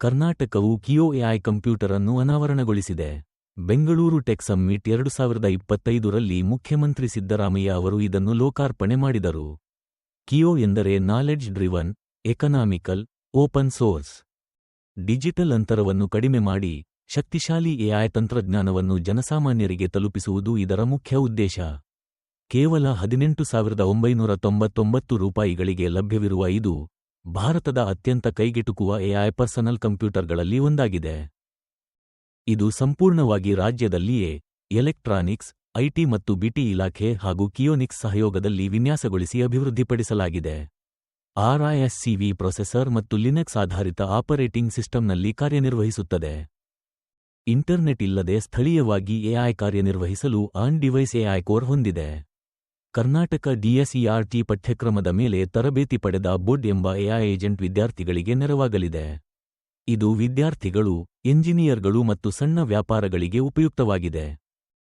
ಕರ್ನಾಟಕವು ಕಿಯೋ AI computer ಅನ್ನು ಅನಾವರಣಗೊಳಿಸಿದೆ. Bengaluru tech summit ಎರಡು ಸಾವಿರದ ಇಪ್ಪತ್ತೈದರಲ್ಲಿ ಮುಖ್ಯಮಂತ್ರಿ ಸಿದ್ದರಾಮಯ್ಯ ಅವರು ಇದನ್ನು ಲೋಕಾರ್ಪಣೆ ಮಾಡಿದರು. ಕಿಯೋ ಎಂದರೆ knowledge driven economical open source digital ಅಂತರವನ್ನು ಕಡಿಮೆ ಮಾಡಿ, ಶಕ್ತಿಶಾಲಿ ಎಐ ತಂತ್ರಜ್ಞಾನವನ್ನು ಜನಸಾಮಾನ್ಯರಿಗೆ ತಲುಪಿಸುವುದು ಇದರ ಮುಖ್ಯ ಉದ್ದೇಶ. ಕೇವಲ ಹದಿನೆಂಟು ಸಾವಿರದ ಒಂಬೈನೂರ ತೊಂಬತ್ತೊಂಬತ್ತು ರೂಪಾಯಿಗಳಿಗೆ ಲಭ್ಯವಿರುವ ಇದು ಭಾರತದ ಅತ್ಯಂತ ಕೈಗೆಟುಕುವ ಎಐ ಪರ್ಸನಲ್ ಕಂಪ್ಯೂಟರ್ಗಳಲ್ಲಿ ಒಂದಾಗಿದೆ. ಇದು ಸಂಪೂರ್ಣವಾಗಿ ರಾಜ್ಯದಲ್ಲಿಯೇ ಎಲೆಕ್ಟ್ರಾನಿಕ್ಸ್ ಐಟಿ ಮತ್ತು ಬಿಟಿ ಇಲಾಖೆ ಹಾಗೂ ಕಿಯೋನಿಕ್ಸ್ ಸಹಯೋಗದಲ್ಲಿ ವಿನ್ಯಾಸಗೊಳಿಸಿ ಅಭಿವೃದ್ಧಿಪಡಿಸಲಾಗಿದೆ. ಆರ್ಐಎಸ್ಸಿವಿ ಪ್ರೊಸೆಸರ್ ಮತ್ತು ಲಿನೆಕ್ಸ್ ಆಧಾರಿತ ಆಪರೇಟಿಂಗ್ ಸಿಸ್ಟಂನಲ್ಲಿ ಕಾರ್ಯನಿರ್ವಹಿಸುತ್ತದೆ. ಇಂಟರ್ನೆಟ್ ಇಲ್ಲದೆ ಸ್ಥಳೀಯವಾಗಿ ಎಐ ಕಾರ್ಯನಿರ್ವಹಿಸಲು ಆನ್ ಡಿವೈಸ್ ಎಐ ಕೋರ್ ಹೊಂದಿದೆ. ಕರ್ನಾಟಕ ಡಿಎಸ್ಇಆರ್ಟಿ ಪಠ್ಯಕ್ರಮದ ಮೇಲೆ ತರಬೇತಿ ಪಡೆದ ಬುಡ್ ಎಂಬ ಎಐ ಏಜೆಂಟ್ ವಿದ್ಯಾರ್ಥಿಗಳಿಗೆ ನೆರವಾಗಲಿದೆ. ಇದು ವಿದ್ಯಾರ್ಥಿಗಳು, ಎಂಜಿನಿಯರ್ಗಳು ಮತ್ತು ಸಣ್ಣ ವ್ಯಾಪಾರಗಳಿಗೆ ಉಪಯುಕ್ತವಾಗಿದೆ.